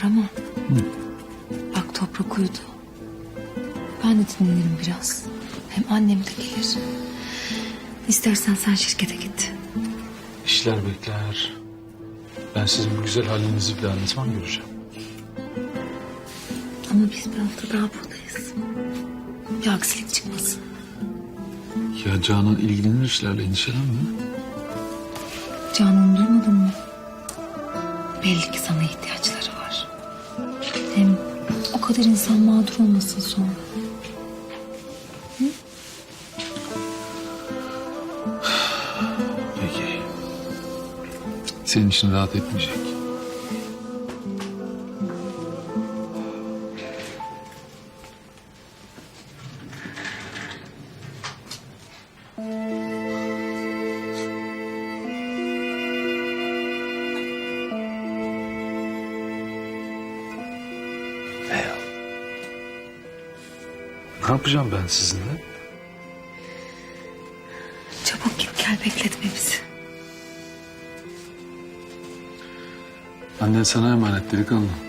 Kahraman. Bak toprak uyudu. Ben de dinlenirim biraz. Hem annem de gelir. İstersen sen şirkete git. İşler bekler. Ben sizin bu güzel halinizi bile zaman göreceğim? Ama biz bir hafta daha buradayız. Bir aksilik çıkmasın. Ya Canan ilgilenir işlerle endişelenme. Canan duymadın mı? Belli ki sana ihtiyaçları var. Hem o kadar insan mağdur olmasın sonra. Peki. Senin için rahat etmeyecek. Ne yapacağım ben sizinle? Çabuk git gel bekletme bizi. Annen sana emanet delikanlı.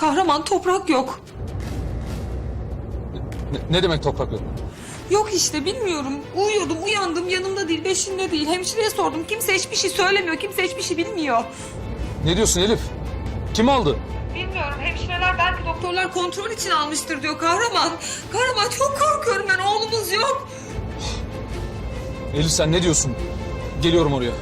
Kahraman toprak yok. Ne, ne demek toprak yok? Yok işte bilmiyorum. Uyuyordum uyandım yanımda değil beşinde değil. Hemşireye sordum kimse hiçbir şey söylemiyor. Kimse hiçbir şey bilmiyor. Ne diyorsun Elif? Kim aldı? Bilmiyorum hemşireler belki doktorlar kontrol için almıştır diyor kahraman. Kahraman çok korkuyorum ben oğlumuz yok. Elif sen ne diyorsun? Geliyorum oraya.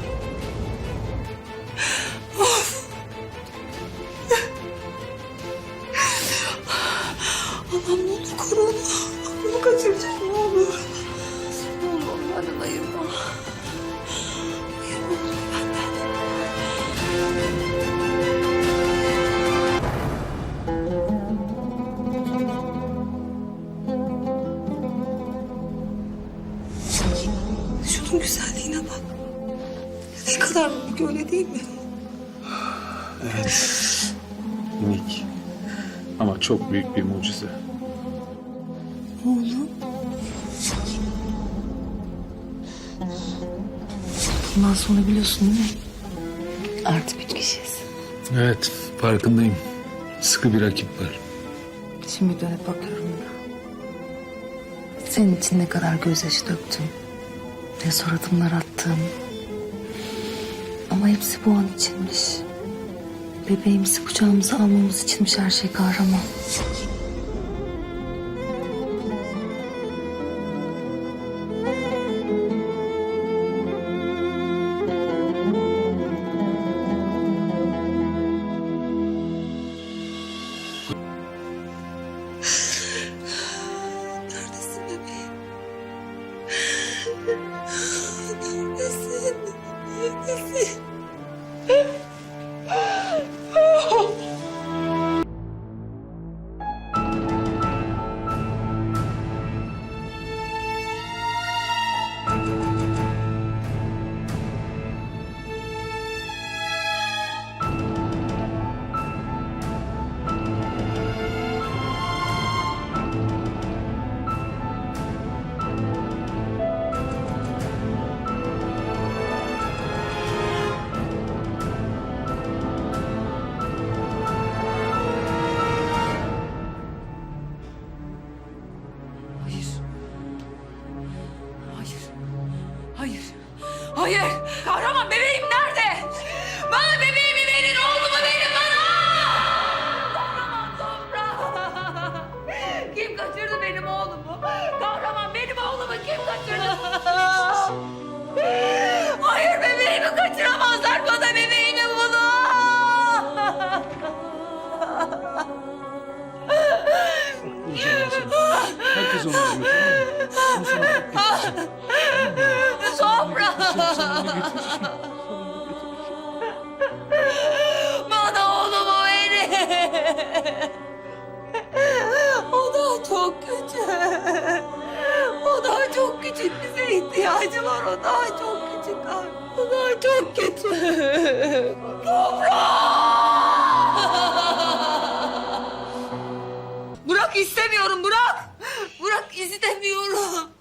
Şunun güzelliğine bak. Ne kadar büyük öyle değil mi? Minik. Ama çok büyük bir mucize. Bundan sonra biliyorsun değil mi? Artık üç kişiyiz. Evet farkındayım. Sıkı bir rakip var. Şimdi dönüp bakıyorum da. Senin için ne kadar gözyaşı döktüm. Ne zor adımlar attım. Ama hepsi bu an içinmiş. Bebeğimizi kucağımıza almamız içinmiş her şey kahraman. Neredesin? Hayır. Kahraman bebeğim nerede? Bana bebeğimi verin. Oğlumu verin bana. Kahraman toprağı. Kim kaçırdı benim oğlumu? Kahraman benim oğlumu kim kaçırdı? Hayır bebeğimi kaçıramazlar. Bana bebeğini bulun. Herkes onu arıyor tamam mı? Sen sonra Toprağı. Bana oğlumu verin. O daha çok küçük. O daha çok küçük. Bize ihtiyacı var. O daha çok küçük. Bunlar çok kötü. Toprak! Bırak istemiyorum bırak. Bırak istemiyorum.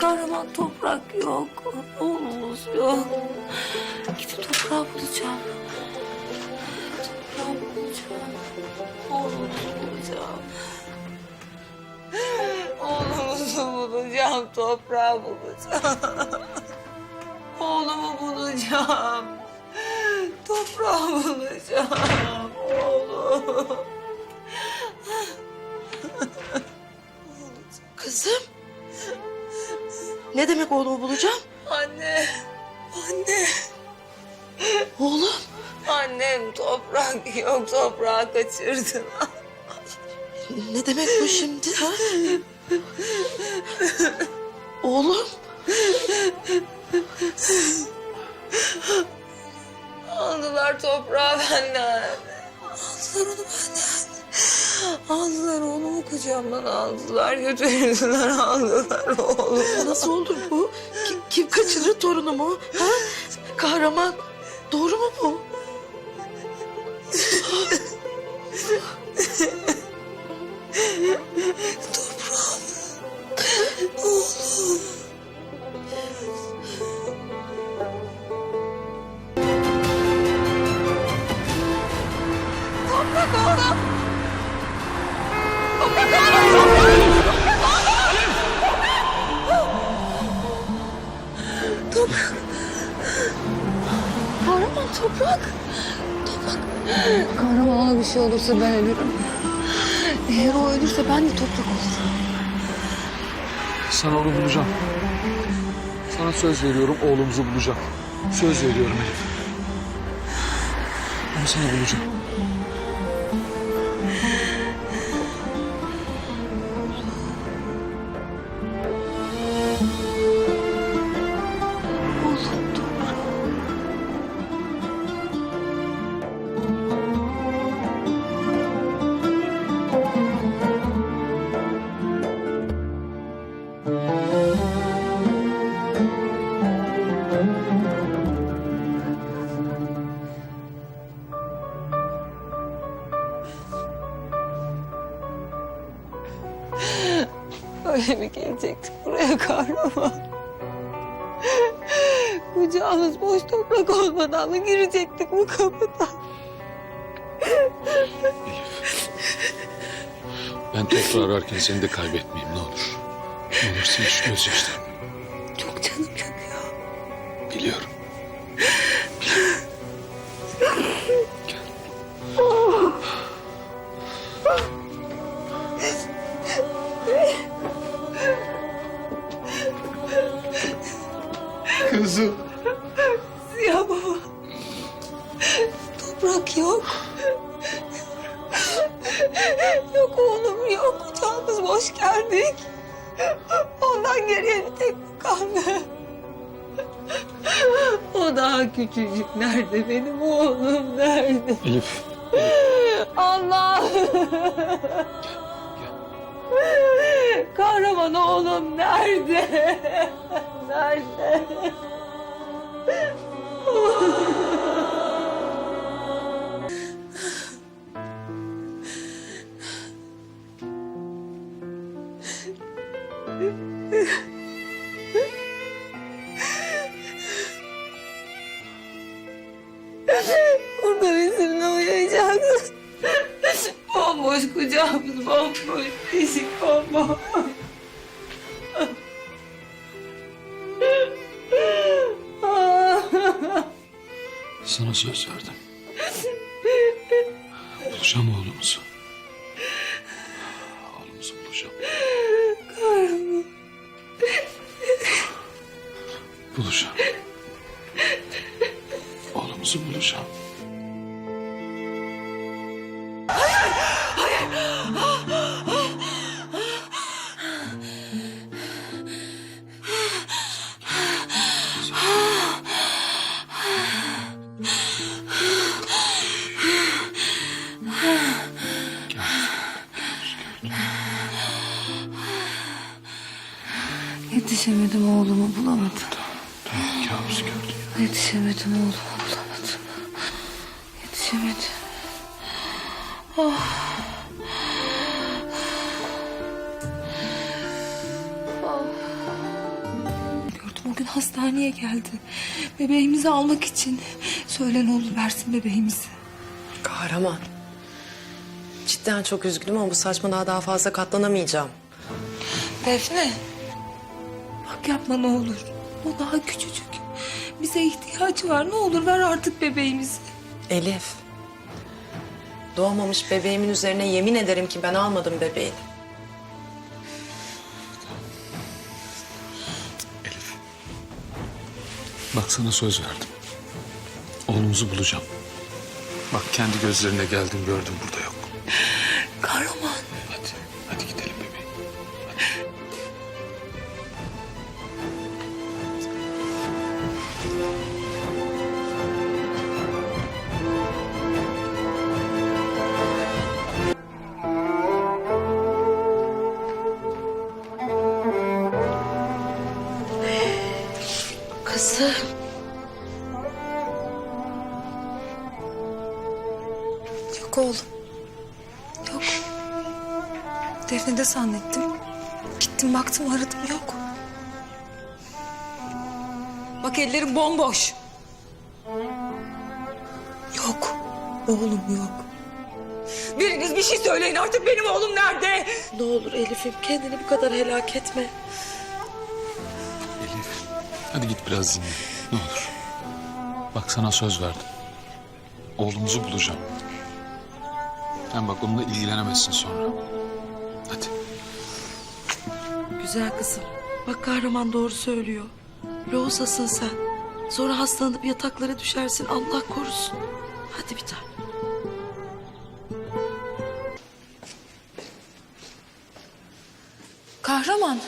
Kahraman toprak yok. Oğlumuz yok. Gidip toprağı bulacağım. Toprağı bulacağım. Oğlumuzu bulacağım. Oğlumuzu bulacağım, toprağı bulacağım. Oğlumu bulacağım. Toprağı bulacağım. Oğlum. Kızım. Ne demek oğlumu bulacağım? Anne. Anne. Oğlum. Annem toprak yok, toprağı kaçırdın. Ne demek bu şimdi? Ha? Oğlum. Aldılar toprağı benden. Aldılar onu benden. Aldılar oğlumu kucağımdan aldılar. Götürdüler aldılar oğlumu. Nasıl olur bu? Kim, kim kaçırır torunumu? Ha? Kahraman. Doğru mu bu? Şey olursa ben ölürüm. Eğer o ölürse ben de toprak olurum. Sana onu bulacağım. Sana söz veriyorum oğlumuzu bulacağım. Söz veriyorum Elif. Onu sana bulacağım. Mi gelecektik buraya kahraman? Kucağımız boş toprak olmadan mı girecektik bu kapıdan? Elif. Ben toprağı ararken seni de kaybetmeyeyim ne olur. Ne olursa hiç göz yaşlarım. Çok canım yanıyor. Biliyorum. Kahraman oğlum nerede? Nerede? Sana söz verdim. Bulacağım oğlumuzu. Oğlumuzu bulacağım. Bulacağım. Yetişemedim oğlumu bulamadım. Kabus gördüm. Yetişemedim oğlumu bulamadım. Yetişemedim. Oh. Oh. Gördüm o gün hastaneye geldi. Bebeğimizi almak için. Söyle ne olur versin bebeğimizi. Kahraman. Cidden çok üzgünüm ama bu saçmalığa daha fazla katlanamayacağım. Defne. Bak yapma ne olur. O daha küçücük. Bize ihtiyacı var. Ne olur ver artık bebeğimizi. Elif. Doğmamış bebeğimin üzerine yemin ederim ki ben almadım bebeğini. Elif. Bak sana söz verdim. Oğlumuzu bulacağım. Bak kendi gözlerine geldim gördüm burada yok. Kızım. Yok oğlum. Yok. Defne de zannettim. Gittim baktım aradım yok. Bak ellerim bomboş. Yok. Oğlum yok. Biriniz bir şey söyleyin artık benim oğlum nerede? Ne olur Elif'im kendini bu kadar helak etme. Hadi git biraz dinle. Ne olur. Bak sana söz verdim. Oğlumuzu bulacağım. Sen bak onunla ilgilenemezsin sonra. Hadi. Güzel kızım. Bak kahraman doğru söylüyor. Lozasın sen. Sonra hastalanıp yataklara düşersin. Allah korusun. Hadi bir tane. Kahraman.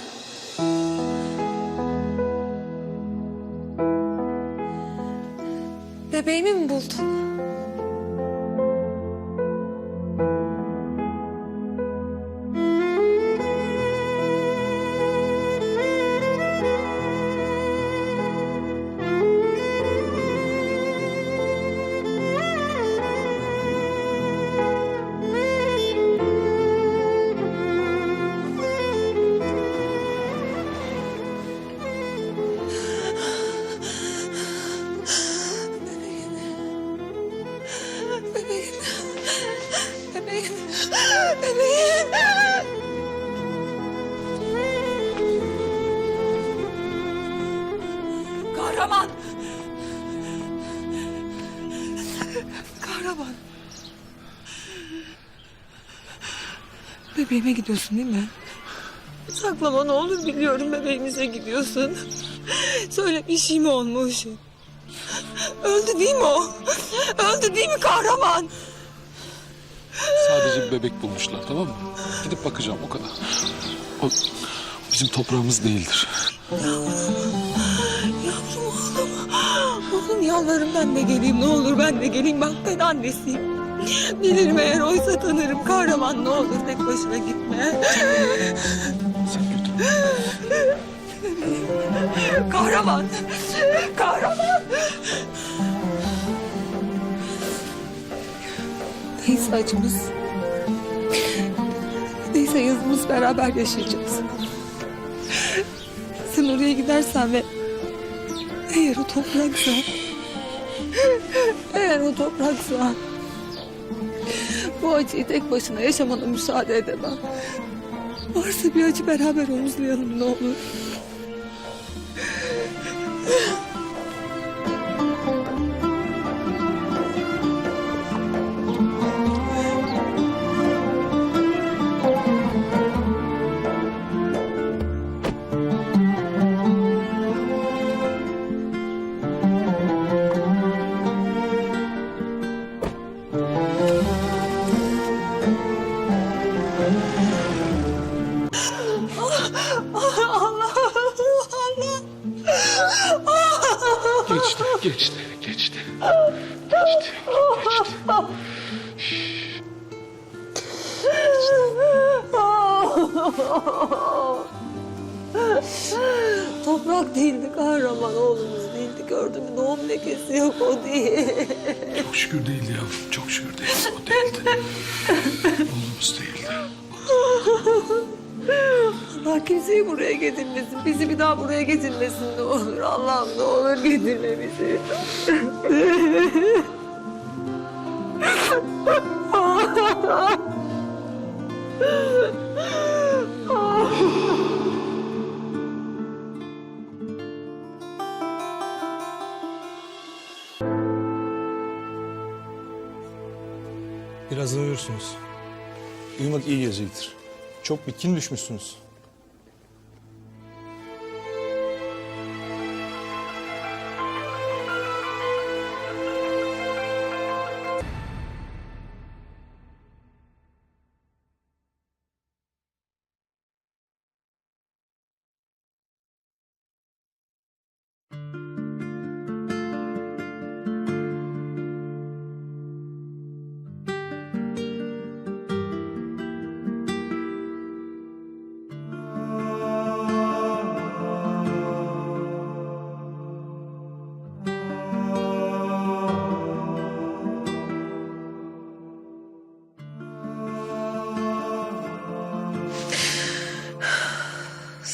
Bebeğime gidiyorsun değil mi? Saklama ne olur biliyorum bebeğimize gidiyorsun. Söyle bir şey mi olmuş? Öldü değil mi o? Öldü değil mi kahraman? Sadece bir bebek bulmuşlar tamam mı? Gidip bakacağım o kadar. O bizim toprağımız değildir. Yavrum oğlum. Oğlum yalvarırım ben de geleyim ne olur ben de geleyim. Bak ben annesiyim. Bilirim eğer oysa tanırım. Kahraman ne olur tek başına gitme. Sen götür. Kahraman. Kahraman. Neyse acımız. Neyse yazımız beraber yaşayacağız. Sen oraya gidersen ve eğer o topraksa eğer o topraksa bu acıyı tek başına yaşamana müsaade edemem. Varsa bir acı beraber omuzlayalım ne olur. Değildi yavrum. Çok şükür değildi. O değildi. Oğlumuz değildi. Allah kimseyi buraya getirmesin. Bizi bir daha buraya getirmesin ne olur. Allah'ım ne olur getirme bizi. Uyursunuz. Uyumak iyi gelecektir. Çok bitkin düşmüşsünüz.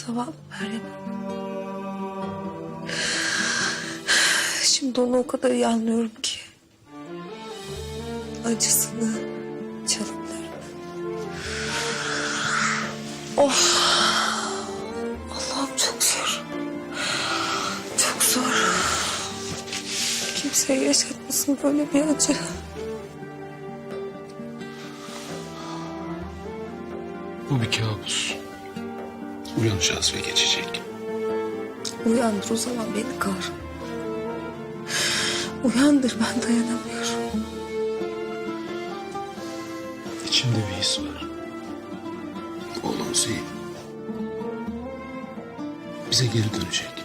Sabah Meryem. Şimdi onu o kadar iyi anlıyorum ki. Acısını, çalıklarını. Of. Allah'ım çok zor. Çok zor. Kimseye yaşatmasın böyle bir acı. Bu bir kabus. Uyanacağız ve geçecek. Uyandır o zaman beni kar. Uyandır ben dayanamıyorum. İçimde bir his var. Oğlumuz iyi. Bize geri dönecek.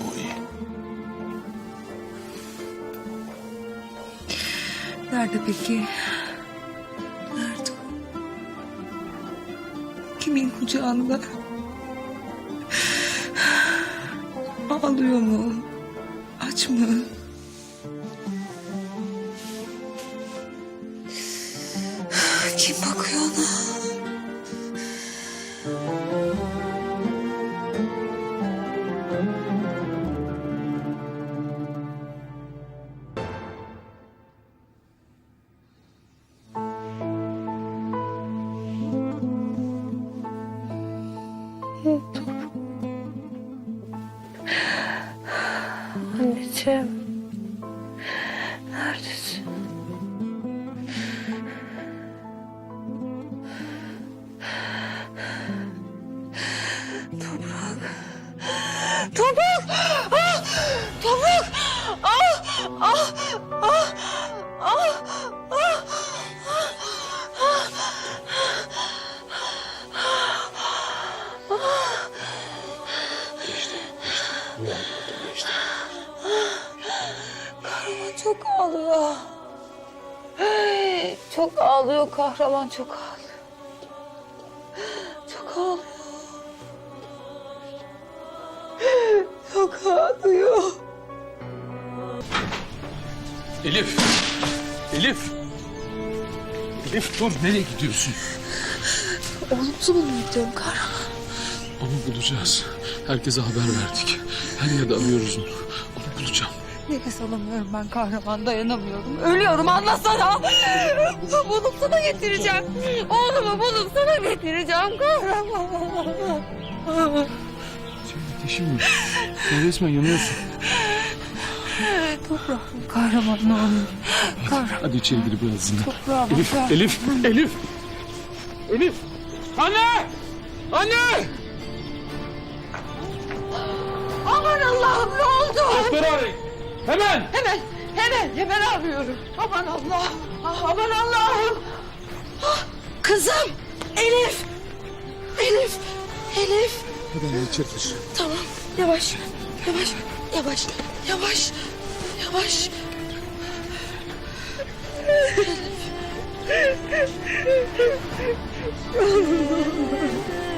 O iyi. Nerede peki? Nerede? Kimin kucağında? Ağlıyor mu? Aç mı? Anneciğim. Neredesin? Toprak. Toprak! Ah! Toprak! Ah! Ah! Ah! Ağlıyor. Hey, Çok ağlıyor kahraman çok ağlıyor. Çok ağlıyor. Çok ağlıyor. Elif! Elif! Elif dur nereye gidiyorsun? Oğlumuzu bulmaya gidiyorum kahraman. Onu bulacağız. Herkese haber verdik. Her yerde arıyoruz onu. Onu bulacağım. Nefes alamıyorum ben kahraman dayanamıyorum. Ölüyorum anlasana. Bulup sana getireceğim. Oğlumu bulup sana getireceğim kahraman. Senin ateşin var. Sen resmen yanıyorsun. Toprağım kahraman ne olur. Kahraman Hadi içeri gir biraz dinle. toprağım. Elif, Elif, Elif! Elif! Anne! Anne! Aman Allah'ım ne oldu? Doktoru arayın. Hemen! Hemen, hemen, hemen arıyorum. Aman Allah'ım, ah, aman Allah'ım. Ah, Kızım, Elif, Elif, Elif. İçeri taşı. Tamam, yavaş, yavaş, yavaş, yavaş, yavaş. Elif.